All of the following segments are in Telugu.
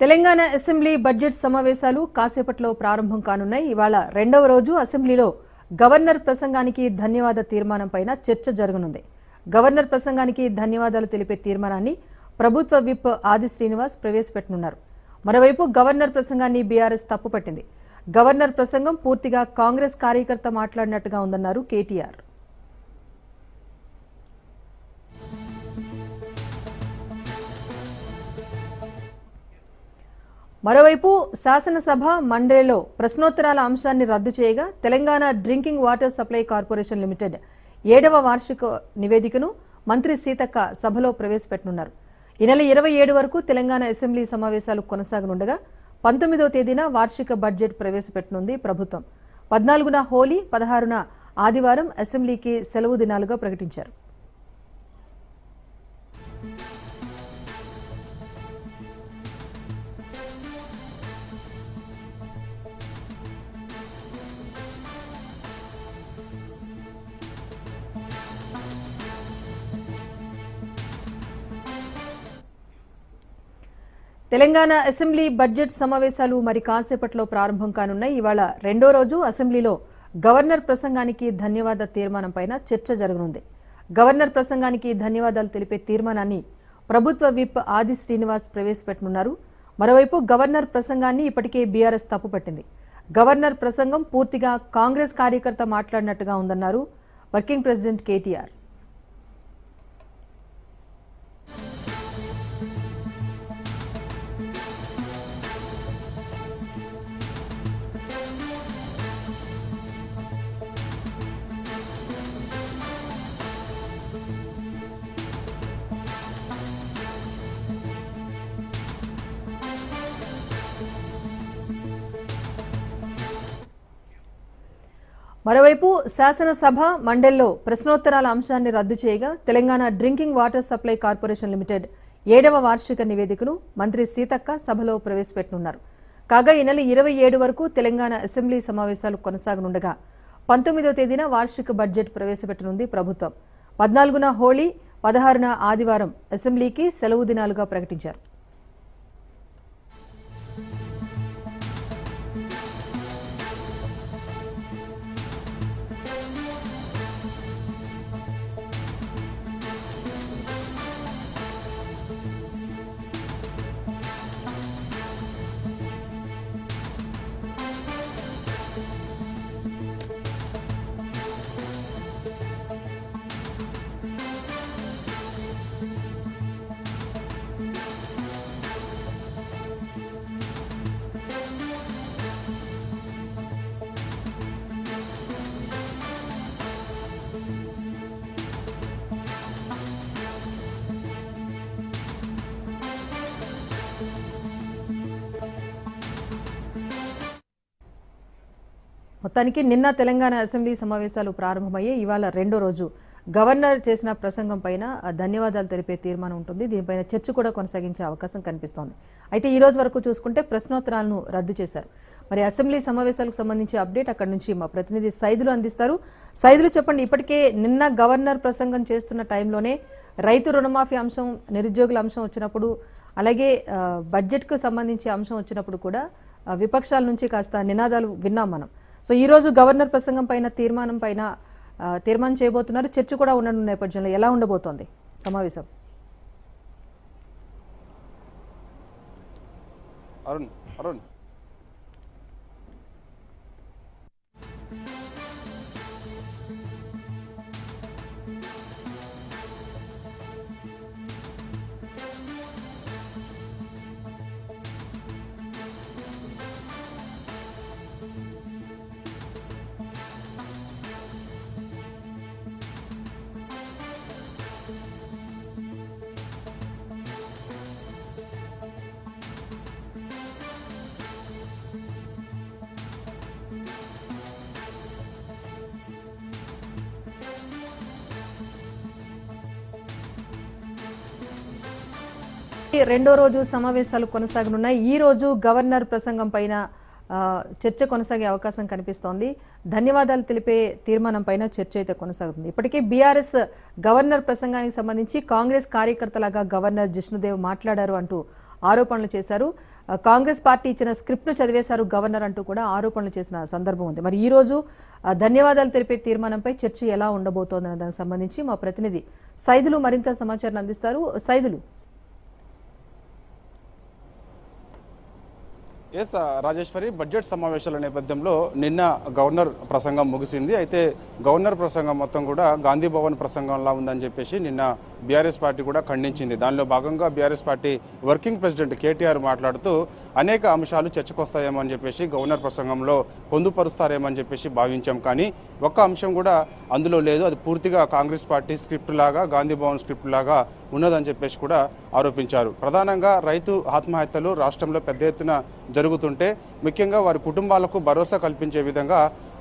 తెలంగాణ అసెంబ్లీ బడ్జెట్ సమావేశాలు కాసేపట్లో ప్రారంభం కానున్నాయి. ఇవాళ రెండవ రోజు అసెంబ్లీలో గవర్నర్ ప్రసంగానికి ధన్యవాద తీర్మానంపై చర్చ జరగనుంది. గవర్నర్ ప్రసంగానికి ధన్యవాదాలు తెలిపే తీర్మానాన్ని ప్రభుత్వ విప్ ఆది శ్రీనివాస్ ప్రవేశపెట్టనున్నారు. మరోవైపు గవర్నర్ ప్రసంగాన్ని బీఆర్ఎస్ తప్పుపట్టింది. గవర్నర్ ప్రసంగం పూర్తిగా కాంగ్రెస్ కార్యకర్త మాట్లాడినట్టుగా ఉందన్నారు కేటీఆర్. మరోవైపు శాసనసభ మండలిలో ప్రశ్నోత్తరాల అంశాన్ని రద్దు చేయగా Telangana drinking water supply corporation limited ఏడవ వార్షిక నివేదికను మంత్రి సీతక్క సభలో ప్రవేశపెట్టనున్నారు. ఈ నెల ఇరవై ఏడు వరకు తెలంగాణ అసెంబ్లీ సమావేశాలు కొనసాగనుండగా పంతొమ్మిదో తేదీన వార్షిక బడ్జెట్ ప్రవేశపెట్టనుంది ప్రభుత్వం. పద్నాలుగున హోలీ పదహారున ఆదివారం అసెంబ్లీకి సెలవు దినాలుగా ప్రకటించారు. తెలంగాణ అసెంబ్లీ బడ్జెట్ సమావేశాలు మరి కాసేపట్లో ప్రారంభం కానున్నాయి. ఇవాళ రెండో రోజు అసెంబ్లీలో గవర్నర్ ప్రసంగానికి ధన్యవాద తీర్మానంపైన చర్చ జరగనుంది. గవర్నర్ ప్రసంగానికి ధన్యవాదాలు తెలిపే తీర్మానాన్ని ప్రభుత్వ విప్ ఆది శ్రీనివాస్ ప్రవేశపెట్టనున్నారు. మరోవైపు గవర్నర్ ప్రసంగాన్ని ఇప్పటికే బీఆర్ఎస్ తప్పుపట్టింది గవర్నర్ ప్రసంగం పూర్తిగా కాంగ్రెస్ కార్యకర్త మాట్లాడినట్టుగా ఉందన్నారు వర్కింగ్ ప్రెసిడెంట్ కేటీఆర్. మరోవైపు శాసనసభ మండలిలో ప్రశ్నోత్తరాల అంశాన్ని రద్దు చేయగా Telangana drinking water supply corporation limited ఏడవ వార్షిక నివేదికను మంత్రి సీతక్క సభలో ప్రవేశపెట్టనున్నారు. కాగా ఈ నెల ఇరవై ఏడు వరకు తెలంగాణ అసెంబ్లీ సమావేశాలు కొనసాగనుండగా పంతొమ్మిదో తేదీన వార్షిక బడ్జెట్ ప్రవేశపెట్టనుంది ప్రభుత్వం. పద్నాలుగున హోళీ పదహారున ఆదివారం అసెంబ్లీకి సెలవు దినాలుగా ప్రకటించారు. మొత్తానికి నిన్న తెలంగాణ అసెంబ్లీ సమావేశాలు ప్రారంభమయ్యే ఇవాళ రెండో రోజు గవర్నర్ చేసిన ప్రసంగం పైన ధన్యవాదాలు తెలిపే తీర్మానం ఉంటుంది. దీనిపైన చర్చ కూడా కొనసాగించే అవకాశం కనిపిస్తోంది. అయితే ఈ రోజు వరకు చూసుకుంటే ప్రశ్నోత్తరాలను రద్దు చేశారు. మరి అసెంబ్లీ సమావేశాలకు సంబంధించి అప్డేట్ అక్కడ నుంచి మా ప్రతినిధి సైదులు అందిస్తారు. సైదులు చెప్పండి ఇప్పటికే నిన్న గవర్నర్ ప్రసంగం చేస్తున్న టైంలోనే రైతు రుణమాఫీ అంశం నిరుద్యోగుల అంశం వచ్చినప్పుడు అలాగే బడ్జెట్కు సంబంధించి అంశం వచ్చినప్పుడు కూడా విపక్షాల నుంచి కాస్త నినాదాలు విన్నాం మనం. సో ఈ రోజు గవర్నర్ ప్రసంగం పైన తీర్మానం పైన తీర్మానం చేయబోతున్నారు. చర్చ కూడా ఉండడం నేపథ్యంలో ఎలా ఉండబోతోంది సమావేశం? అరుణ్ అరుణ్. ఈ రెండో రోజు సమావేశాలు కొనసాగనున్నాయి. ఈ రోజు గవర్నర్ ప్రసంగం పైన చర్చ కొనసాగే అవకాశం కనిపిస్తోంది. ధన్యవాదాలు తెలిపే తీర్మానం పైన చర్చ అయితే కొనసాగుతుంది. ఇప్పటికే బీఆర్ఎస్ గవర్నర్ ప్రసంగానికి సంబంధించి కాంగ్రెస్ కార్యకర్తలాగా గవర్నర్ జిష్ణుదేవ్ మాట్లాడారు అంటూ ఆరోపణలు చేశారు. కాంగ్రెస్ పార్టీ ఇచ్చిన స్క్రిప్ట్ను చదివేశారు గవర్నర్ అంటూ కూడా ఆరోపణలు చేసిన సందర్భం ఉంది. మరి ఈ రోజు ధన్యవాదాలు తెలిపే తీర్మానంపై చర్చ ఎలా ఉండబోతోందనే దానికి సంబంధించి మా ప్రతినిధి సైదులు మరింత సమాచారం అందిస్తారు. సైదులు. ఎస్ రాజేశ్వరి బడ్జెట్ సమావేశాల నేపథ్యంలో నిన్న గవర్నర్ ప్రసంగం ముగిసింది. అయితే గవర్నర్ ప్రసంగం మొత్తం కూడా గాంధీ భవన్ ప్రసంగంలా ఉందని చెప్పేసి నిన్న బీఆర్ఎస్ పార్టీ కూడా ఖండించింది. దానిలో భాగంగా BRS party working president KTR మాట్లాడుతూ అనేక అంశాలు చర్చకొస్తాయేమో అని చెప్పేసి గవర్నర్ ప్రసంగంలో పొందుపరుస్తారేమని చెప్పేసి భావించాం. కానీ ఒక్క అంశం కూడా అందులో లేదు. అది పూర్తిగా కాంగ్రెస్ పార్టీ స్క్రిప్ట్ లాగా గాంధీ భవన్ స్క్రిప్ట్ లాగా ఉన్నదని చెప్పేసి కూడా ఆరోపించారు. ప్రధానంగా రైతు ఆత్మహత్యలు రాష్ట్రంలో పెద్ద ఎత్తున జరుగుతుంటే ముఖ్యంగా వారి కుటుంబాలకు భరోసా కల్పించే విధంగా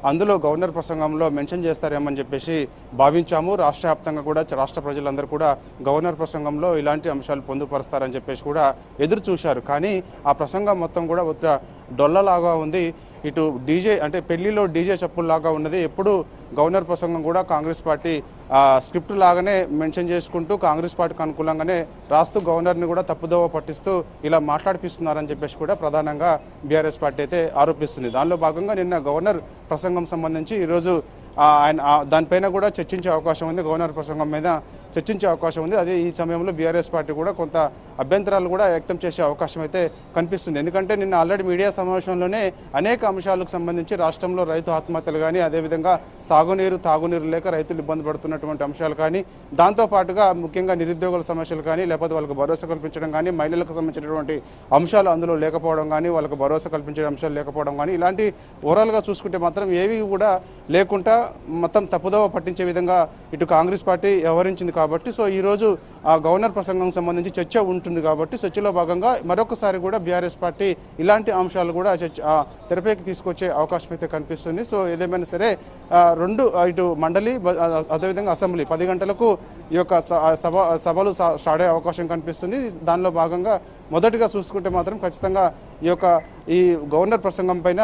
అందులో గవర్నర్ ప్రసంగంలో మెన్షన్ చేస్తారేమని చెప్పేసి భావించాము. రాష్ట్ర వ్యాప్తంగా కూడా రాష్ట్ర ప్రజలందరూ కూడా గవర్నర్ ప్రసంగంలో ఇలాంటి అంశాలు పొందుపరుస్తారని చెప్పేసి కూడా ఎదురు చూశారు కానీ ఆ ప్రసంగం మొత్తం కూడా ఒక డొల్లలాగా ఉంది. ఇటు డీజే అంటే పెళ్ళిలో డీజే చప్పుల్లాగా ఉన్నది. ఎప్పుడు గవర్నర్ ప్రసంగం కూడా కాంగ్రెస్ పార్టీ స్క్రిప్ట్ లాగానే మెన్షన్ చేసుకుంటూ కాంగ్రెస్ పార్టీకి అనుకూలంగానే రాస్తూ గవర్నర్ని కూడా తప్పుదోవ పట్టిస్తూ ఇలా మాట్లాడిపిస్తున్నారని చెప్పేసి కూడా ప్రధానంగా బీఆర్ఎస్ పార్టీ అయితే ఆరోపిస్తుంది. దానిలో భాగంగా నిన్న గవర్నర్ ప్రసంగం సంబంధించి ఈరోజు ఆయన దానిపైన కూడా చర్చించే అవకాశం ఉంది. గవర్నర్ ప్రసంగం మీద చర్చించే అవకాశం ఉంది. అదే ఈ సమయంలో బీఆర్ఎస్ పార్టీ కూడా కొంత అభ్యంతరాలు కూడా వ్యక్తం చేసే అవకాశం అయితే కనిపిస్తుంది. ఎందుకంటే నిన్న ఆల్రెడీ మీడియా సమావేశంలోనే అనేక అంశాలకు సంబంధించి రాష్ట్రంలో రైతు ఆత్మహత్యలు కానీ అదేవిధంగా సాగునీరు తాగునీరు లేక రైతులు ఇబ్బంది పడుతున్నటువంటి అంశాలు కానీ దాంతో పాటుగా ముఖ్యంగా నిరుద్యోగుల సమస్యలు కానీ లేకపోతే వాళ్ళకి భరోసా కల్పించడం కానీ మహిళలకు సంబంధించినటువంటి అంశాలు అందులో లేకపోవడం కానీ వాళ్ళకి భరోసా కల్పించే అంశాలు లేకపోవడం కానీ ఇలాంటి ఓవరాల్గా చూసుకుంటే మాత్రం ఏవి కూడా లేకుండా మొత్తం తప్పుదోవ పట్టించే విధంగా ఇటు కాంగ్రెస్ పార్టీ వ్యవహరించింది కాబట్టి సో ఈరోజు ఆ గవర్నర్ ప్రసంగం సంబంధించి చర్చ ఉంటుంది కాబట్టి చర్చలో భాగంగా మరొకసారి కూడా బీఆర్ఎస్ పార్టీ ఇలాంటి అంశాలు కూడా చర్చ తెరపైకి తీసుకొచ్చే అవకాశం అయితే కనిపిస్తుంది. సో ఏదేమైనా సరే రెండు ఇటు మండలి అదేవిధంగా అసెంబ్లీ పది గంటలకు ఈ యొక్క సభ సభలు స్టార్ట్ అయ్యే అవకాశం కనిపిస్తుంది. దానిలో భాగంగా మొదటిగా చూసుకుంటే మాత్రం ఖచ్చితంగా ఈ యొక్క ఈ గవర్నర్ ప్రసంగం పైన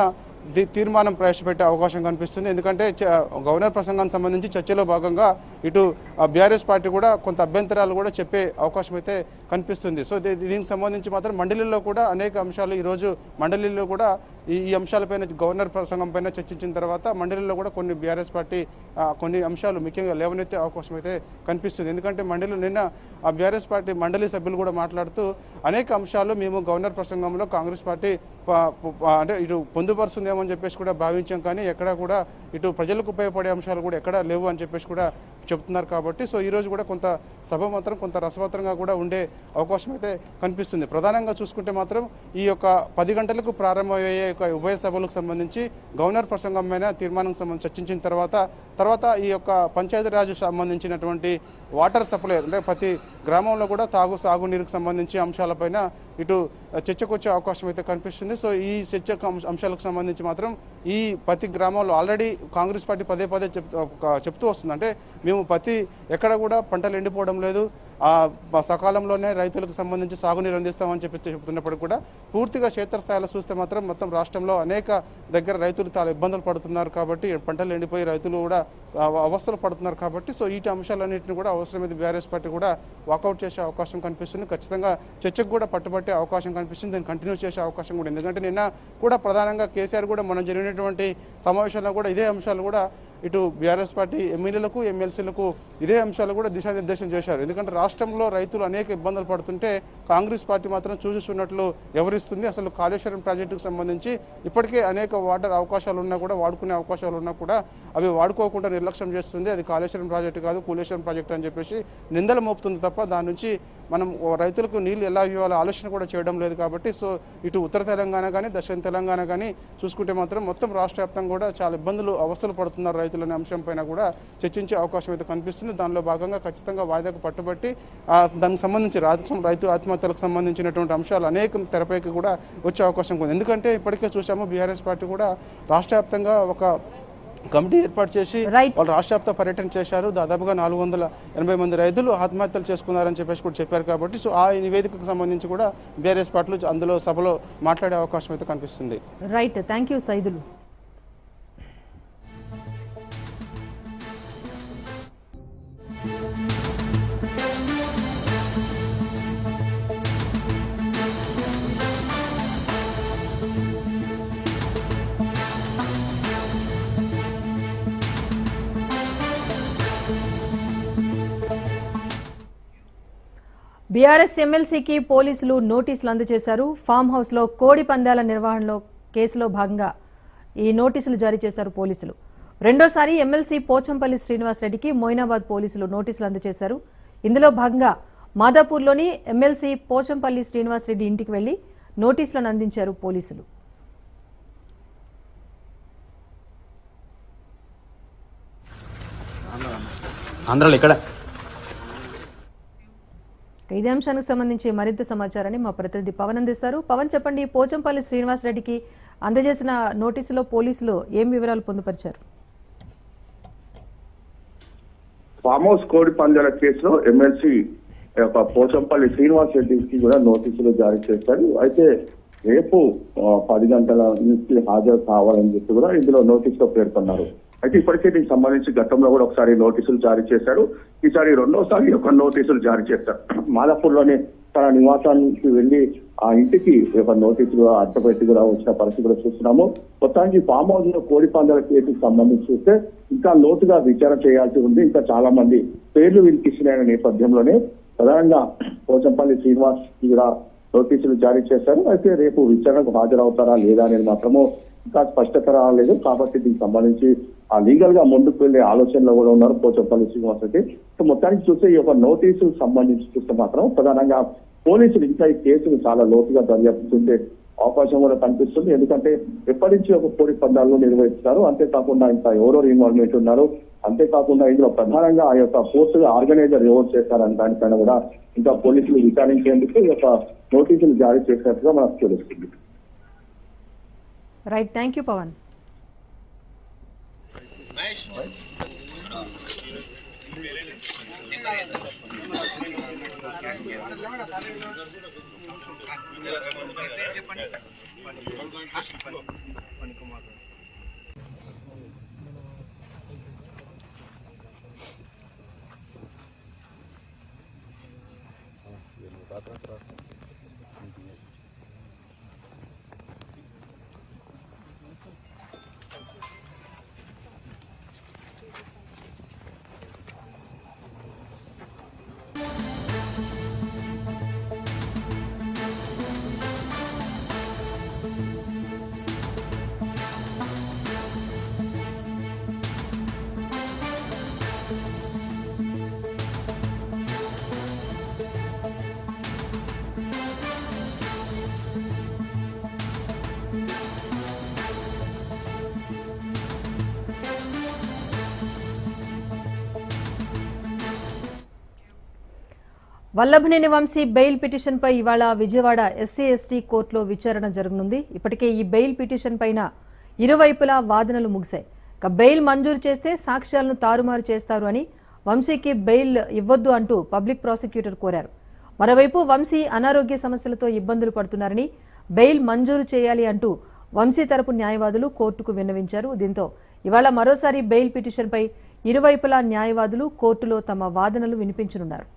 తీర్మానం ప్రవేశపెట్టే అవకాశం కనిపిస్తుంది. ఎందుకంటే చ- గవర్నర్ ప్రసంగానికి సంబంధించి చర్చలో భాగంగా ఇటు బీఆర్ఎస్ పార్టీ కూడా కొంత అభ్యంతరాలు కూడా చెప్పే అవకాశం అయితే కనిపిస్తుంది. సో దీ- దీనికి సంబంధించి మాత్రం మండలిలో కూడా అనేక అంశాలు ఈరోజు మండలిలో కూడా ఈ ఈ అంశాలపైన గవర్నర్ ప్రసంగం పైన చర్చించిన తర్వాత మండలిలో కూడా కొన్ని బీఆర్ఎస్ పార్టీ కొన్ని అంశాలు ముఖ్యంగా లేవనెత్తే అవకాశం అయితే కనిపిస్తుంది. ఎందుకంటే మండలి నిన్న ఆ బీఆర్ఎస్ పార్టీ మండలి సభ్యులు కూడా మాట్లాడుతూ అనేక అంశాలు మేము గవర్నర్ ప్రసంగంలో కాంగ్రెస్ పార్టీ అంటే ఇటు పొందుపరుస్తుందేమో అని చెప్పేసి కూడా భావించాం. కానీ ఎక్కడా కూడా ఇటు ప్రజలకు ఉపయోగపడే అంశాలు కూడా ఎక్కడా లేవు అని చెప్పేసి కూడా చెప్తున్నారు కాబట్టి సో ఈరోజు కూడా కొంత సభ మాత్రం కొంత రసవత్తరంగా కూడా ఉండే అవకాశం అయితే కనిపిస్తుంది. ప్రధానంగా చూసుకుంటే మాత్రం ఈ యొక్క పది గంటలకు ప్రారంభమయ్యే యొక్క ఉభయ సభలకు సంబంధించి గవర్నర్ ప్రసంగం తీర్మానం సంబంధించి చర్చించిన తర్వాత తర్వాత ఈ యొక్క పంచాయతీరాజ్ సంబంధించినటువంటి వాటర్ సప్లై అంటే ప్రతి గ్రామంలో కూడా తాగు సాగునీరుకు సంబంధించి అంశాలపైన ఇటు చర్చకు వచ్చే అవకాశం అయితే కనిపిస్తుంది. సో ఈ చర్చకు అంశాలకు సంబంధించి మాత్రం ఈ ప్రతి గ్రామంలో ఆల్రెడీ కాంగ్రెస్ పార్టీ పదే పదే చెప్తూ చెప్తూ వస్తుంది. అంటే మేము పత్తి ఎక్కడ కూడా పంటలు ఎండిపోవడం లేదు. సకాలంలోనే రైతులకు సంబంధించి సాగునీరు అందిస్తామని చెప్పి చెబుతున్నప్పుడు కూడా పూర్తిగా క్షేత్రస్థాయిలో చూస్తే మాత్రం మొత్తం రాష్ట్రంలో అనేక దగ్గర రైతులు చాలా ఇబ్బందులు పడుతున్నారు కాబట్టి పంటలు ఎండిపోయి రైతులు కూడా అవస్థలు పడుతున్నారు కాబట్టి సో ఈ అంశాలన్నింటినీ కూడా అవసరమైతే బీఆర్ఎస్ పార్టీ కూడా వాకౌట్ చేసే అవకాశం కనిపిస్తుంది. ఖచ్చితంగా చర్చకు కూడా పట్టుబట్టే అవకాశం కనిపిస్తుంది. దీన్ని కంటిన్యూ చేసే అవకాశం కూడా ఎందుకంటే నిన్న కూడా ప్రధానంగా కేసీఆర్ కూడా మనం జరిగినటువంటి సమావేశంలో కూడా ఇదే అంశాలు కూడా ఇటు బీఆర్ఎస్ పార్టీ ఎమ్మెల్యేలకు ఎమ్మెల్సీలకు ఇదే అంశాలు కూడా దిశానిర్దేశం చేశారు. ఎందుకంటే రాష్ట్రంలో రైతులు అనేక ఇబ్బందులు పడుతుంటే కాంగ్రెస్ పార్టీ మాత్రం చూసిస్తున్నట్లు ఎవరిస్తుంది అసలు కాళేశ్వరం ప్రాజెక్టుకు సంబంధించి ఇప్పటికే అనేక వాటర్ అవకాశాలు ఉన్నా కూడా వాడుకునే అవకాశాలు ఉన్నా కూడా అవి వాడుకోకుండా నిర్లక్ష్యం చేస్తుంది. అది కాళేశ్వరం ప్రాజెక్టు కాదు కూలేశ్వరం ప్రాజెక్టు అని చెప్పేసి నిందలు మోపుతుంది తప్ప దాని నుంచి మనం రైతులకు నీళ్ళు ఎలా ఇవ్వాలో ఆలోచన కూడా చేయడం లేదు కాబట్టి సో ఇటు ఉత్తర తెలంగాణ కానీ దక్షిణ తెలంగాణ కానీ చూసుకుంటే మాత్రం మొత్తం రాష్ట్ర వ్యాప్తంగా కూడా చాలా ఇబ్బందులు అవస్థలు పడుతున్నారు రైతులు అనే అంశం పైన కూడా చర్చించే అవకాశం అయితే కనిపిస్తుంది. దానిలో భాగంగా ఖచ్చితంగా వాయిదాకు పట్టుబట్టి దానికి సంబంధించి రాష్ట్రం రైతు ఆత్మహత్యలకు సంబంధించినటువంటి అంశాలు అనేకం తెరపైకి కూడా వచ్చే అవకాశం ఉంది. ఎందుకంటే ఇప్పటికే చూసాము బీఆర్ఎస్ పార్టీ కూడా రాష్ట్ర వ్యాప్తంగా ఒక కమిటీ ఏర్పాటు చేసి. వాళ్ళు రాష్ట్ర వ్యాప్త పర్యటన చేశారు. దాదాపుగా నాలుగు వందల ఎనభై మంది రైతులు ఆత్మహత్యలు చేసుకున్నారని చెప్పేసి కూడా చెప్పారు కాబట్టి సో ఆ నివేదికకు సంబంధించి కూడా బీఆర్ఎస్ పార్టీలు అందులో సభలో మాట్లాడే అవకాశం అయితే కనిపిస్తుంది. Right thank you Saidulu BRS ఎమ్మెల్సీకి పోలీసులు నోటీసులు అందజేశారు. ఫామ్ హౌస్లో కోడి పందాల నిర్వహణలో కేసులో భాగంగా ఈ నోటీసులు జారీ చేశారు పోలీసులు. రెండోసారి ఎమ్మెల్సీ పోచంపల్లి శ్రీనివాసరెడ్డికి మొయినాబాద్ పోలీసులు నోటీసులు అందజేశారు. ఇందులో భాగంగా మాదాపూర్లోని ఎమ్మెల్సీ పోచంపల్లి శ్రీనివాసరెడ్డి ఇంటికి వెళ్ళి నోటీసులను అందించారు పోలీసులు. ఆంధ్రాలో ఇక్కడ. ఇదే అంశానికి సంబంధించి మరింత సమాచారాన్ని మా ప్రతినిధి పవన్ అందిస్తారు. పవన్ చెప్పండి పోచంపల్లి శ్రీనివాసరెడ్డికి అందజేసిన నోటీసులో పోలీసులు ఏం వివరాలు పొందుపరిచారు? ఫామ్ హౌస్ కోడి పందాల కేసులో ఎమ్మెల్సీ యొక్క పోచంపల్లి శ్రీనివాస్ రెడ్డికి కూడా నోటీసులు జారీ చేశారు. అయితే రేపు పది గంటల నుంచి హాజరు కావాలని చెప్పి కూడా ఇందులో నోటీసులో పేర్కొన్నారు. అయితే ఇప్పటికే దీనికి సంబంధించి గతంలో కూడా ఒకసారి నోటీసులు జారీ చేశారు. ఈసారి రెండోసారి ఒక నోటీసులు జారీ చేశారు. మాదాపూర్లోనే తన నివాసానికి వెళ్ళి ఆ ఇంటికి ఒక నోటీసులు అడ్డపెట్టి కూడా వచ్చిన పరిస్థితి కూడా చూస్తున్నాము. మొత్తానికి ఫామ్ హౌస్లో కోడి పందాల కేసుకు సంబంధించి చూస్తే ఇంకా లోతుగా విచారణ చేయాల్సి ఉంది. ఇంకా చాలా మంది పేర్లు వినిపిస్తున్నాయన్న నేపథ్యంలోనే ప్రధానంగా పోచంపల్లి శ్రీనివాస్ కూడా నోటీసులు జారీ చేశారు. అయితే రేపు విచారణకు హాజరవుతారా లేదా అనేది మాత్రము ఇంకా స్పష్టత రాలేదు. కాబట్టి దీనికి సంబంధించి ఆ లీగల్గా ముందుకు వెళ్ళే ఆలోచనలో కూడా ఉన్నారు పోచంపల్లి శ్రీనివాస్ రెడ్డి సో మొత్తానికి చూస్తే ఈ యొక్క నోటీసు సంబంధించి చూస్తే మాత్రం ప్రధానంగా పోలీసులు ఇంకా ఈ కేసును చాలా లోతుగా దర్యాప్తు చేసే అవకాశం కూడా కనిపిస్తుంది. ఎందుకంటే ఎప్పటి నుంచి ఒక కోడి పందాలను నిర్వహిస్తున్నారు. అంతేకాకుండా ఇంకా ఎవరెవరు ఇన్వాల్వ్మెంట్ ఉన్నారు? అంతేకాకుండా ఇందులో ప్రధానంగా ఆ యొక్క పోస్టుగా ఆర్గనైజర్ ఎవరు చేశారని దానిపైన కూడా ఇంకా పోలీసులు విచారించేందుకు ఈ యొక్క నోటీసులు జారీ చేసినట్టుగా మనకు తెలుస్తుంది. Right thank you Pawan Vallabhaneni Vamsi bail పిటిషన్పై ఇవాళ విజయవాడ ఎస్సీ ఎస్టీ కోర్టులో విచారణ జరగనుంది. ఇప్పటికే ఈ బెయిల్ పిటిషన్ పైన ఇరువైపులా వాదనలు ముగిశాయి. ఇక బెయిల్ మంజూరు చేస్తే సాక్ష్యాలను తారుమారు చేస్తారు అని వంశీకి బెయిల్ ఇవ్వద్దు అంటూ పబ్లిక్ ప్రాసిక్యూటర్ కోరారు. మరోవైపు వంశీ అనారోగ్య సమస్యలతో ఇబ్బందులు పడుతున్నారని బెయిల్ మంజూరు చేయాలి అంటూ వంశీ తరపు న్యాయవాదులు కోర్టుకు విన్నవించారు. దీంతో ఇవాళ మరోసారి బెయిల్ పిటిషన్పై ఇరువైపులా న్యాయవాదులు కోర్టులో తమ వాదనలు వినిపించనున్నారు.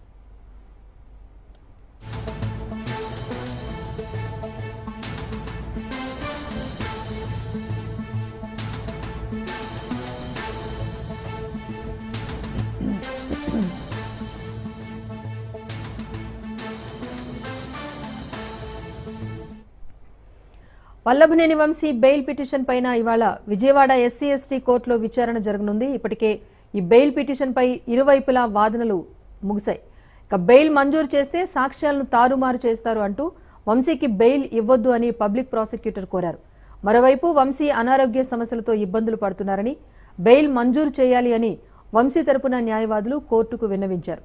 వల్లభనేని వంశీ బెయిల్ పిటిషన్ పైన ఇవాళ విజయవాడ ఎస్సీ ఎస్టీ కోర్టులో విచారణ జరగనుంది. ఇప్పటికే ఈ బెయిల్ పిటిషన్ పై ఇరువైపులా వాదనలు ముగిశాయి. ఇక బెయిల్ మంజూరు చేస్తే సాక్ష్యాలను తారుమారు చేస్తారు అంటూ వంశీకి బెయిల్ ఇవ్వొద్దు అని పబ్లిక్ ప్రాసిక్యూటర్ కోరారు. మరోవైపు వంశీ అనారోగ్య సమస్యలతో ఇబ్బందులు పడుతున్నారని బెయిల్ మంజూరు చేయాలి అని వంశీ తరపున న్యాయవాదులు కోర్టుకు విన్నవించారు.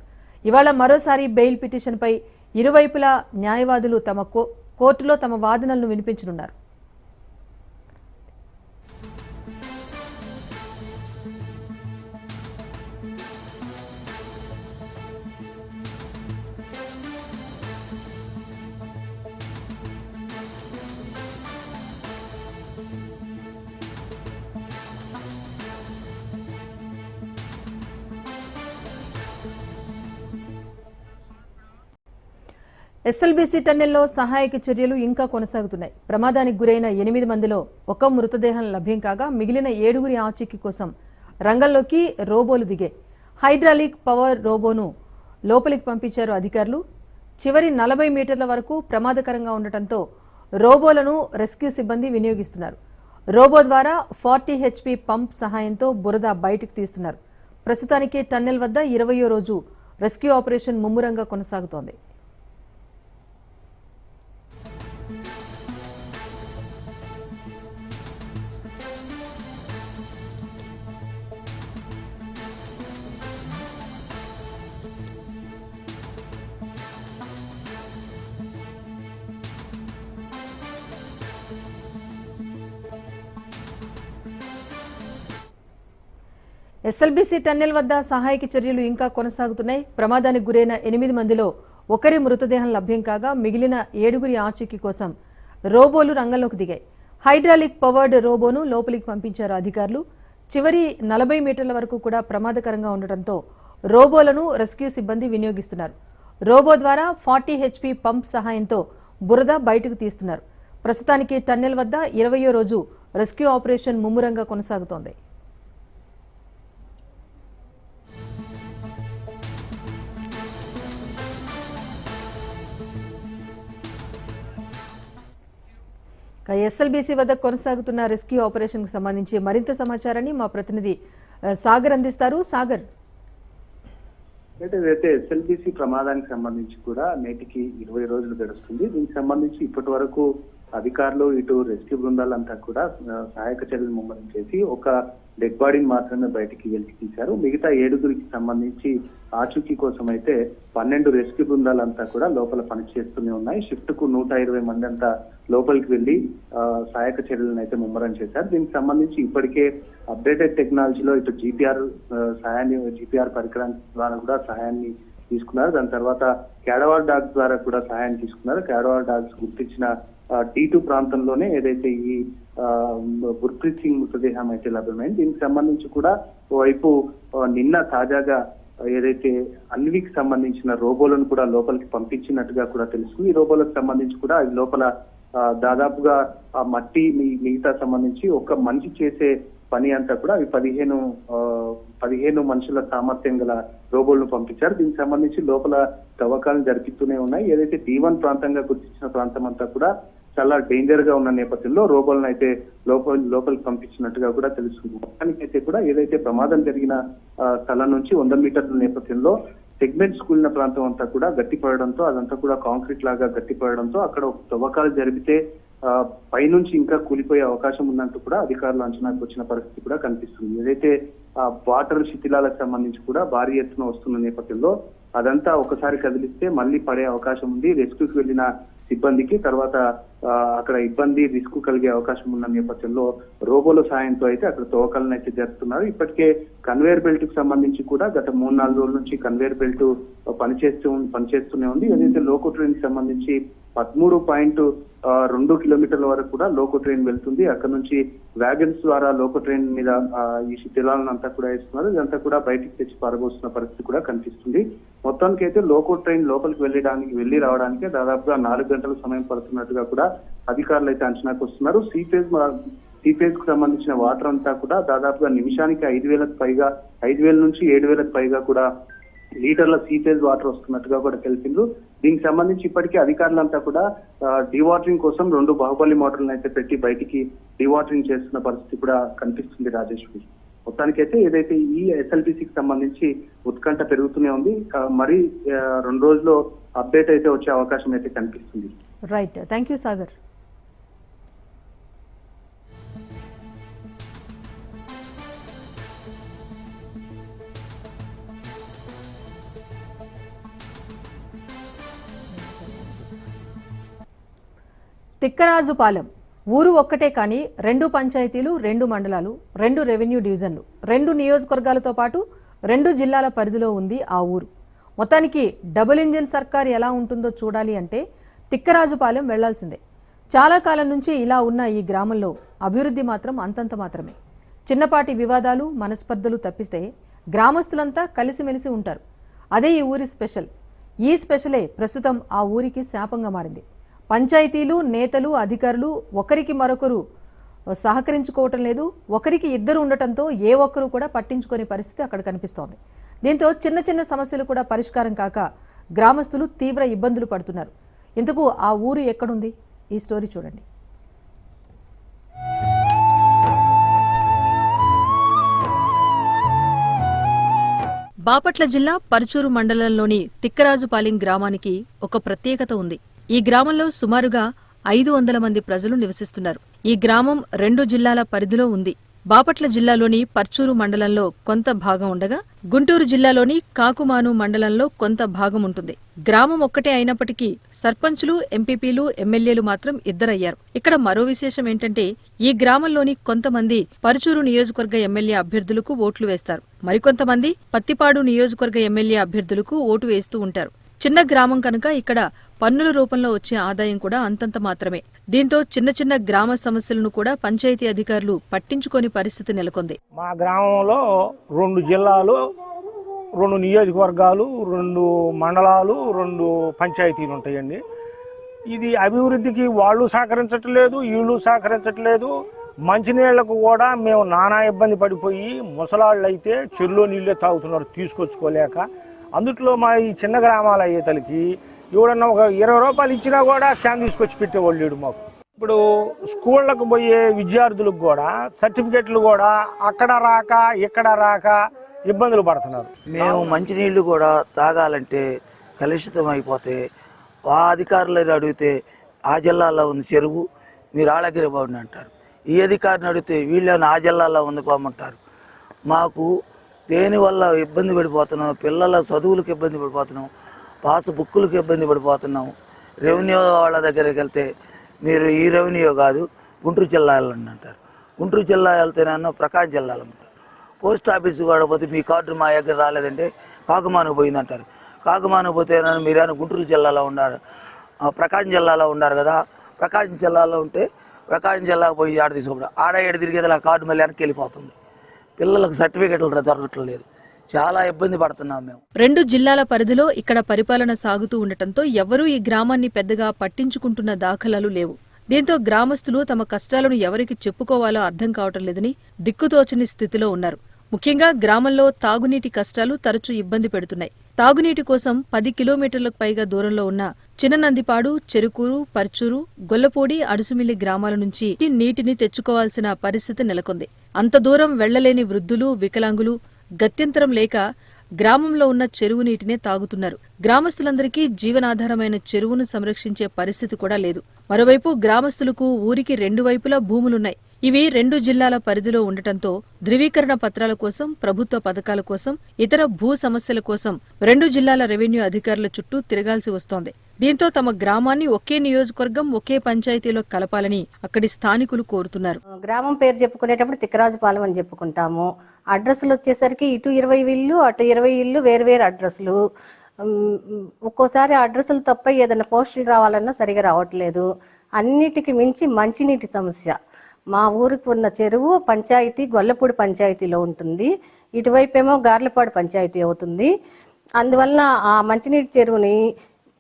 ఇవాళ మరోసారి బెయిల్ పిటిషన్పై ఇరువైపులా న్యాయవాదులు తమ కో- కోర్టులో తమ వాదనలను వినిపించనున్నారు. ఎస్ఎల్బీసీ టన్నెల్లో సహాయక చర్యలు ఇంకా కొనసాగుతున్నాయి. ప్రమాదానికి గురైన ఎనిమిది మందిలో ఒక మృతదేహం లభ్యం కాగా మిగిలిన ఏడుగురి ఆచూకీ కోసం రంగంలోకి రోబోలు దిగాయి హైడ్రాలిక్ పవర్ రోబోను లోపలికి పంపించారు అధికారులు. చివరి నలభై మీటర్ల వరకు ప్రమాదకరంగా ఉండటంతో రోబోలను రెస్క్యూ సిబ్బంది వినియోగిస్తున్నారు. రోబో ద్వారా ఫార్టీ హెచ్పి పంప్ సహాయంతో బురద బయటకు తీస్తున్నారు. ప్రస్తుతానికి టన్నెల్ వద్ద ఇరవయో రోజు రెస్క్యూ ఆపరేషన్ ముమ్మురంగా కొనసాగుతోంది. ఎస్ఎల్బీసీ టన్నెల్ వద్ద సహాయక చర్యలు ఇంకా కొనసాగుతున్నాయి. ప్రమాదానికి గురైన ఎనిమిది మందిలో ఒకరి మృతదేహం లభ్యం కాగా మిగిలిన ఏడుగురి ఆచూకీ కోసం రోబోలు రంగంలోకి దిగాయి. హైడ్రాలిక్ పవర్డ్ రోబోను లోపలికి పంపించారు అధికారులు. చివరి నలభై మీటర్ల వరకు కూడా ప్రమాదకరంగా ఉండటంతో రోబోలను రెస్క్యూ సిబ్బంది వినియోగిస్తున్నారు. రోబో ద్వారా ఫార్టీ హెచ్పి పంప్ సహాయంతో బురద బయటకు తీస్తున్నారు. ప్రస్తుతానికి టన్నెల్ వద్ద ఇరవయో రోజు రెస్క్యూ ఆపరేషన్ ముమ్మరంగా కొనసాగుతోంది. ఎస్ఎల్బీసీ వద్ద కొనసాగుతున్న రెస్క్యూ ఆపరేషన్కు సంబంధించి మరింత సమాచారాన్ని మా ప్రతినిధి సాగర్ అందిస్తారు. సాగర్. అయితే అయితే ఎస్ఎల్బిసి ప్రమాదానికి సంబంధించి కూడా నేటికి ఇరవై రోజులు గడుస్తుంది. దీనికి సంబంధించి ఇప్పటి వరకు అధికారులు ఇటు రెస్క్యూ బృందాలంతా కూడా సహాయక చర్యలు ముమ్మరం చేసి ఒక డెడ్ బాడీని మాత్రమే బయటికి వెలికి తీశారు. మిగతా ఏడుగురికి సంబంధించి ఆచూకీ కోసం అయితే పన్నెండు రెస్క్యూ బృందాలంతా కూడా లోపల పనిచేస్తూనే ఉన్నాయి. షిఫ్ట్కు నూట ఇరవై మంది అంతా లోపలికి వెళ్ళి సహాయక చర్యలను అయితే ముమ్మరం చేశారు. దీనికి సంబంధించి ఇప్పటికే అప్డేటెడ్ టెక్నాలజీలో ఇటు జీపీఆర్ సహాయాన్ని జీపీఆర్ పరికరం ద్వారా కూడా సహాయాన్ని తీసుకున్నారు. దాని తర్వాత క్యాడవార్ డాగ్స్ ద్వారా కూడా సహాయం తీసుకున్నారు. క్యాడవార్ డాగ్స్ గుర్తించిన డి టూ ప్రాంతంలోనే ఏదైతే ఈ గుర్ప్రీత్ సింగ్ మృతదేహం అయితే లభ్యమైంది. దీనికి సంబంధించి కూడా ఓవైపు నిన్న తాజాగా ఏదైతే అన్వికి సంబంధించిన రోబోలను కూడా లోపలికి పంపించినట్టుగా కూడా తెలుస్తుంది. ఈ రోబోలకు సంబంధించి కూడా లోపల దాదాపుగా ఆ మట్టి మిగతా సంబంధించి ఒక మనిషి చేసే పని అంతా కూడా అవి పదిహేను ఆ, పదిహేను మనుషుల సామర్థ్యం గల రోబోలను పంపించారు. దీనికి సంబంధించి లోపల తవ్వకాలను జరిపిస్తూనే ఉన్నాయి. ఏదైతే డి వన్ ప్రాంతంగా గుర్తించిన ప్రాంతం అంతా కూడా చాలా డేంజర్గా ఉన్న నేపథ్యంలో రోబోలను అయితే లోపల లోపలికి పంపించినట్టుగా కూడా తెలుస్తుంది. మొత్తానికి అయితే కూడా ఏదైతే ప్రమాదం జరిగిన స్థలం నుంచి వంద మీటర్ల నేపథ్యంలో సెగ్మెంట్స్ కూలిన ప్రాంతం అంతా కూడా గట్టిపడడంతో అదంతా కూడా కాంక్రీట్ లాగా గట్టిపడడంతో అక్కడ తవ్వకాలు జరిపితే పైనుంచి ఇంకా కూలిపోయే అవకాశం ఉన్నట్టు కూడా అధికారులు అంచనాకు వచ్చిన పరిస్థితి కూడా కనిపిస్తుంది. ఏదైతే వాటర్ శిథిలాలకు సంబంధించి కూడా భారీ ఎత్తున వస్తున్న నేపథ్యంలో అదంతా ఒకసారి కదిలిస్తే మళ్ళీ పడే అవకాశం ఉంది. రెస్క్యూకి వెళ్ళిన సిబ్బందికి తర్వాత అక్కడ ఇబ్బంది రిస్క్ కలిగే అవకాశం ఉన్న నేపథ్యంలో రోబోల సాయంతో అయితే అక్కడ తవ్వకాలను అయితే జరుపుతున్నారు. ఇప్పటికే కన్వేయర్ బెల్ట్కు సంబంధించి కూడా గత మూడు నాలుగు రోజుల నుంచి కన్వేయర్ బెల్ట్ పనిచేస్తూ పనిచేస్తూనే ఉంది. ఏదైతే లోకో ట్రైన్కి సంబంధించి పదమూడు పాయింట్ రెండు కిలోమీటర్ల వరకు కూడా లోకో ట్రైన్ వెళ్తుంది. అక్కడ నుంచి వ్యాగన్స్ ద్వారా లోకో ట్రైన్ మీద ఈ శిథిలాలను అంతా కూడా వేస్తున్నారు. ఇదంతా కూడా బయటికి తెచ్చి పారబోస్తున్న పరిస్థితి కూడా కనిపిస్తుంది. మొత్తానికి అయితే లోకో ట్రైన్ లోపలికి వెళ్ళడానికి వెళ్ళి రావడానికి దాదాపుగా నాలుగు గంటల సమయం పడుతున్నట్టుగా కూడా అధికారులు అయితే అంచనాకు వస్తున్నారు. సీపేజ్ సీఫేజ్కు సంబంధించిన వాటర్ అంతా కూడా దాదాపుగా నిమిషానికి ఐదు వేలకు పైగా ఐదు వేల నుంచి ఏడు వేలకు పైగా కూడా లీటర్ల సీపేజ్ వాటర్ వస్తున్నట్టుగా కూడా తెలిపిండ్రు దీనికి సంబంధించి ఇప్పటికే అధికారులంతా కూడా డివాటరింగ్ కోసం రెండు బాహుబలి మోటార్లను అయితే పెట్టి బయటికి డివాటరింగ్ చేస్తున్న పరిస్థితి కూడా కనిపిస్తుంది రాజేశ్వరి మొత్తానికైతే ఏదైతే ఈ ఎస్ఎల్బిసికి సంబంధించి ఉత్కంఠ పెరుగుతూనే ఉంది మరి రెండు రోజుల్లో అప్డేట్ అయితే వచ్చే అవకాశం అయితే కనిపిస్తుంది. Right thank you Sagar Tikkarajupalem. ఊరు ఒక్కటే కానీ రెండు పంచాయతీలు రెండు మండలాలు రెండు రెవెన్యూ డివిజన్లు రెండు నియోజకవర్గాలతో పాటు రెండు జిల్లాల పరిధిలో ఉంది ఆ ఊరు. మొత్తానికి డబుల్ ఇంజిన్ సర్కార్ ఎలా ఉంటుందో చూడాలి అంటే తిక్కరాజుపాలెం వెళ్ళాల్సిందే. చాలా కాలం నుంచి ఇలా ఉన్న ఈ గ్రామంలో అభివృద్ధి మాత్రం అంతంత మాత్రమే. చిన్నపాటి వివాదాలు మనస్పర్ధలు తప్పిస్తే గ్రామస్తులంతా కలిసిమెలిసి ఉంటారు. అదే ఈ ఊరి స్పెషల్. ఈ స్పెషలే ప్రస్తుతం ఆ ఊరికి శాపంగా మారింది. పంచాయతీలు నేతలు అధికారులు ఒకరికి మరొకరు సహకరించుకోవటం లేదు. ఒకరికి ఇద్దరు ఉండటంతో ఏ ఒక్కరు కూడా పట్టించుకునే పరిస్థితి అక్కడ కనిపిస్తోంది. దీంతో చిన్న చిన్న సమస్యలు కూడా పరిష్కారం కాక గ్రామస్తులు తీవ్ర ఇబ్బందులు పడుతున్నారు. ఇందుకు ఆ ఊరు ఎక్కడుంది? ఈ స్టోరీ చూడండి. బాపట్ల జిల్లా పరుచూరు మండలంలోని తిక్కరాజుపాలెం గ్రామానికి ఒక ప్రత్యేకత ఉంది. ఈ గ్రామంలో సుమారుగా ఐదు వందల మంది ప్రజలు నివసిస్తున్నారు. ఈ గ్రామం రెండు జిల్లాల పరిధిలో ఉంది. బాపట్ల జిల్లాలోని పర్చూరు మండలంలో కొంత భాగం ఉండగా గుంటూరు జిల్లాలోని కాకుమాను మండలంలో కొంత భాగం ఉంటుంది. గ్రామం ఒక్కటే అయినప్పటికీ సర్పంచులు ఎంపీపీలు ఎమ్మెల్యేలు మాత్రం ఇద్దరయ్యారు. ఇక్కడ మరో విశేషం ఏంటంటే ఈ గ్రామంలోని కొంతమంది పరుచూరు నియోజకవర్గ ఎమ్మెల్యే అభ్యర్థులకు ఓట్లు వేస్తారు. మరికొంతమంది పత్తిపాడు నియోజకవర్గ ఎమ్మెల్యే అభ్యర్థులకు ఓటు వేస్తూ ఉంటారు. చిన్న గ్రామం కనుక ఇక్కడ పన్నుల రూపంలో వచ్చే ఆదాయం కూడా అంతంత మాత్రమే. దీంతో చిన్న చిన్న గ్రామ సమస్యలను కూడా పంచాయతీ అధికారులు పట్టించుకోని పరిస్థితి నెలకొంది. మా గ్రామంలో రెండు జిల్లాలు రెండు నియోజకవర్గాలు రెండు మండలాలు రెండు పంచాయతీలు ఉంటాయండి. ఇది అభివృద్ధికి వాళ్ళు సహకరించట్లేదు వీళ్ళు సహకరించట్లేదు. మంచినీళ్ళకు కూడా మేము నానా ఇబ్బంది పడిపోయి ముసలాళ్ళు అయితే చెరులో నీళ్ళే తాగుతున్నారు తీసుకొచ్చుకోలేక. అందుట్లో మా ఈ చిన్న గ్రామాల అయ్యేతలకి ఎవడన్నా ఒక ఇరవై రూపాయలు ఇచ్చినా కూడా క్యాన్ తీసుకొచ్చి పెట్టేవాళ్ళు లేడు మాకు. ఇప్పుడు స్కూళ్ళకు పోయే విద్యార్థులకు కూడా సర్టిఫికెట్లు కూడా అక్కడ రాక ఇక్కడ రాక ఇబ్బందులు పడుతున్నారు. మేము మంచినీళ్ళు కూడా తాగాలంటే కలుషితం అయిపోతే ఆ అధికారులు అడిగితే ఆ జిల్లాలో ఉంది చెరువు మీరు ఆళగిరి బాగుండి అంటారు. ఈ అధికారిని అడిగితే వీళ్ళని ఆ జిల్లాలో ఉంది పోమంటారు మాకు దేనివల్ల ఇబ్బంది పడిపోతున్నాం పిల్లల చదువులకు ఇబ్బంది పడిపోతున్నాం పాస్ బుక్కులకు ఇబ్బంది పడిపోతున్నాం రెవెన్యూ వాళ్ళ దగ్గరికి వెళ్తే మీరు ఈ రెవెన్యూ కాదు గుంటూరు జిల్లా వెళ్ళండి అంటారు. గుంటూరు జిల్లా వెళ్తేనన్నా ప్రకాశం జిల్లాలో వెళ్ళమంటారు పోస్ట్ ఆఫీస్ కూడా పోతే మీ కార్డు మా దగ్గర రాలేదంటే కాకుమాను పోయిందంటారు కాకుమాను పోతే మీరైనా గుంటూరు జిల్లాలో ఉన్నారు? ఆ, ప్రకాశం జిల్లాలో ఉన్నారు కదా? ప్రకాశం జిల్లాలో ఉంటే ప్రకాశం జిల్లాకు పోయి ఆడ తీసుకోవడం ఆడ ఏడు తిరిగేది కార్డు మళ్ళీ వెనక్కి వెళ్ళిపోతుంది. పిల్లలకు సర్టిఫికెట్లు దొరకట్లేదు చాలా ఇబ్బంది పడుతున్నాం మేము. రెండు జిల్లాల పరిధిలో ఇక్కడ పరిపాలన సాగుతూ ఉండటంతో ఎవరూ ఈ గ్రామాన్ని పెద్దగా పట్టించుకుంటున్న దాఖలాలు లేవు. దీంతో గ్రామస్తులు తమ కష్టాలను ఎవరికి చెప్పుకోవాలో అర్థం కావటం లేదని దిక్కుతోచని స్థితిలో ఉన్నారు. ముఖ్యంగా గ్రామంలో తాగునీటి కష్టాలు తరచూ ఇబ్బంది పెడుతున్నాయి. తాగునీటి కోసం పది కిలోమీటర్లకు పైగా దూరంలో ఉన్న చిన్ననందిపాడు చెరుకూరు పర్చూరు గొల్లపూడి అడుసుమిల్లి గ్రామాల నుంచి నీటిని తెచ్చుకోవాల్సిన పరిస్థితి నెలకొంది. అంత దూరం వెళ్ళలేని వృద్ధులు వికలాంగులు గత్యంతరం లేక గ్రామంలో ఉన్న చెరువు నీటినే తాగుతున్నారు. గ్రామస్తులందరికీ జీవనాధారమైన చెరువును సంరక్షించే పరిస్థితి కూడా లేదు. మరోవైపు గ్రామస్తులకు ఊరికి రెండు వైపులా భూములున్నాయి. ఇవి రెండు జిల్లాల పరిధిలో ఉండటంతో ధృవీకరణ పత్రాల కోసం ప్రభుత్వ పథకాల కోసం ఇతర భూ సమస్యల కోసం రెండు జిల్లాల రెవెన్యూ అధికారుల చుట్టూ తిరగాల్సి వస్తోంది. దీంతో తమ గ్రామాన్ని ఒకే నియోజకవర్గం ఒకే పంచాయతీలో కలపాలని అక్కడి స్థానికులు కోరుతున్నారు. గ్రామం పేరు చెప్పుకునేటప్పుడు తిక్కరాజుపాలెం అని చెప్పుకుంటాము. అడ్రస్లు వచ్చేసరికి ఇటు ఇరవై ఇల్లు అటు ఇరవై ఇల్లు వేరు వేరు అడ్రస్లు. ఒక్కోసారి అడ్రస్లు తప్ప ఏదైనా పోస్టులు రావాలన్నా సరిగా రావట్లేదు. అన్నిటికి మించి మంచినీటి సమస్య. మా ఊరికి ఉన్న చెరువు పంచాయతీ గొల్లపూడి పంచాయతీలో ఉంటుంది. ఇటువైపేమో గార్లపాడు పంచాయతీ అవుతుంది. అందువలన ఆ మంచినీటి చెరువుని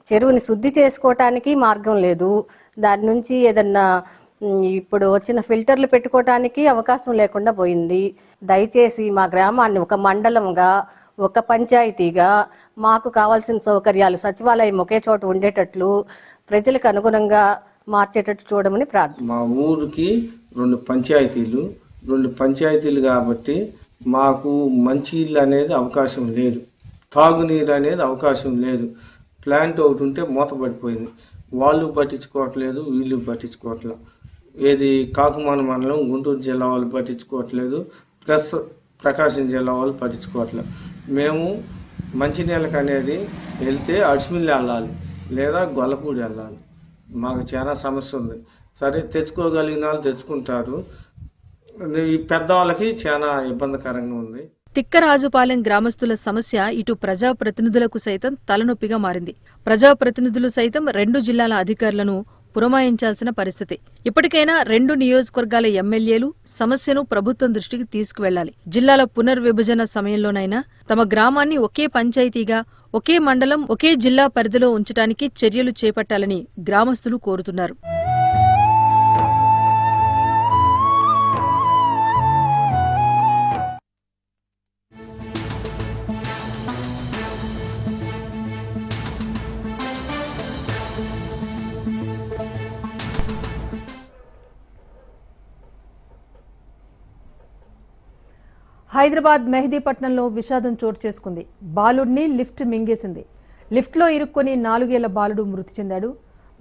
చెరువుని శుద్ధి చేసుకోవటానికి మార్గం లేదు. దాని నుంచి ఏదన్నా ఇప్పుడు వచ్చిన ఫిల్టర్లు పెట్టుకోవటానికి అవకాశం లేకుండా పోయింది. దయచేసి మా గ్రామాన్ని ఒక మండలంగా ఒక పంచాయతీగా మాకు కావాల్సిన సౌకర్యాలు సచివాలయం ఒకే చోట ఉండేటట్లు ప్రజలకు అనుగుణంగా మార్చేటట్టు చూడమని ప్రార్థన మా ఊరికి రెండు పంచాయతీలు రెండు పంచాయతీలు కాబట్టి మాకు మంచి ఇల్లు అనేది అవకాశం లేదు. తాగునీరు అనేది అవకాశం లేదు. ప్లాంట్ ఒకటి ఉంటే మూతపడిపోయింది. వాళ్ళు పట్టించుకోవట్లేదు వీళ్ళు పట్టించుకోవట్లేదు ఏది కాకుమాన మండలం గుంటూరు జిల్లా వాళ్ళు పట్టించుకోవట్లేదు ప్లస్ ప్రకాశం జిల్లా వాళ్ళు పట్టించుకోవట్లేదు మేము మంచినీళ్ళకి అనేది వెళ్తే అడిసిమిల్లి వెళ్ళాలి లేదా గొల్లపూడి వెళ్ళాలి. మాకు చాలా సమస్య ఉంది. సరే తెచ్చుకోగలిగిన వాళ్ళు తెచ్చుకుంటారు. ఈ పెద్దవాళ్ళకి చాలా ఇబ్బందికరంగా ఉంది. తిక్కరాజుపాలెం గ్రామస్తుల సమస్య ఇటు ప్రజాప్రతినిధులకు సైతం తలనొప్పిగా మారింది. ప్రజాప్రతినిధులు సైతం రెండు జిల్లాల అధికారులను పురమాయించాల్సిన పరిస్థితి. ఇప్పటికైనా రెండు నియోజకవర్గాల ఎమ్మెల్యేలు సమస్యను ప్రభుత్వం దృష్టికి తీసుకువెళ్ళాలి జిల్లాల పునర్విభజన సమయంలోనైనా తమ గ్రామాన్ని ఒకే పంచాయతీగా ఒకే మండలం ఒకే జిల్లా పరిధిలో ఉంచడానికి చర్యలు చేపట్టాలని గ్రామస్తులు కోరుతున్నారు. హైదరాబాద్ మెహదీపట్నంలో విషాదం చోటు చేసుకుంది. బాలుడిని లిఫ్ట్ మింగేసింది. లిఫ్ట్లో ఇరుక్కొని నాలుగేళ్ళ బాలుడు మృతి చెందాడు.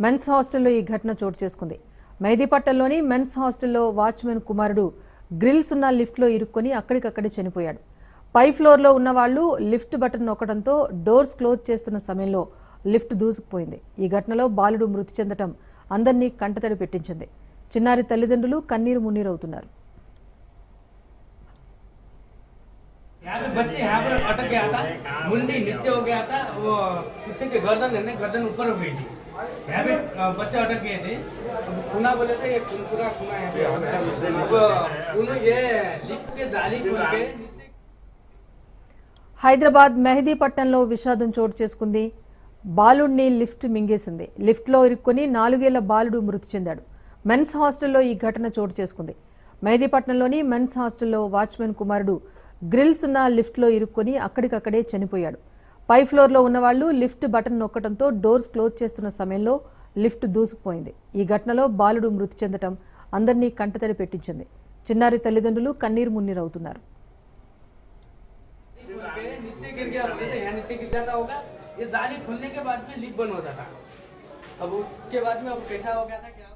మెన్స్ హాస్టల్లో ఈ ఘటన చోటు చేసుకుంది. మెహదీపట్నంలోని మెన్స్ హాస్టల్లో వాచ్మెన్ కుమారుడు గ్రిల్స్ ఉన్న లిఫ్ట్లో ఇరుక్కొని అక్కడికక్కడే చనిపోయాడు. పై ఫ్లోర్లో ఉన్న వాళ్ళు లిఫ్ట్ బటన్ నొక్కడంతో డోర్స్ క్లోజ్ చేస్తున్న సమయంలో లిఫ్ట్ దూసుకుపోయింది. ఈ ఘటనలో బాలుడు మృతి చెందటం అందరినీ కంటతడి పెట్టించింది. చిన్నారి తల్లిదండ్రులు కన్నీరు మున్నీరవుతున్నారు. यहाँ पे बच्चे यहाँ पर अटक गया था मुंडी नीचे हो गया था वो पीछे के गर्दन है ना गर्दन ऊपर हो गई थी यहाँ पे अ, बच्चे अटक गए थे अब खूना बोले थे ये खून- पूरा खूना यहाँ पे हो गया। अब उन्होंने ये लिफ्ट के जाली खोल के नीचे హైదరాబాద్ మెహదీపట్నంలో విషాదం చోటు చేసుకుంది బాలుడిని లిఫ్ట్ మింగేసింది లిఫ్ట్లో ఇరుక్కొని నాలుగేళ్ల బాలుడు మృతి చెందాడు మెన్స్ హాస్టల్లో ఈ ఘటన చోటు చేసుకుంది మెహదీపట్నంలోని మెన్స్ హాస్టల్లో వాచ్మెన్ కుమారుడు గ్రిల్స్ ఉన్న లిఫ్ట్లో ఇరుక్కొని అక్కడికక్కడే చనిపోయాడు పై ఫ్లోర్లో ఉన్నవాళ్లు లిఫ్ట్ బటన్ నొక్కడంతో డోర్స్ క్లోజ్ చేస్తున్న సమయంలో లిఫ్ట్ దూసుకుపోయింది ఈ ఘటనలో బాలుడు మృతి చెందటం అందరినీ కంటతడి పెట్టించింది చిన్నారి తల్లిదండ్రులు కన్నీరు మున్నీరవుతున్నారు खोल के नीचे गिर गया बोले थे यहाँ नीचे गिर जाता होगा ये जाली खुलने के बाद में लिफ्ट बंद होता था अब उसके बाद में अब कैसा हो गया था क्या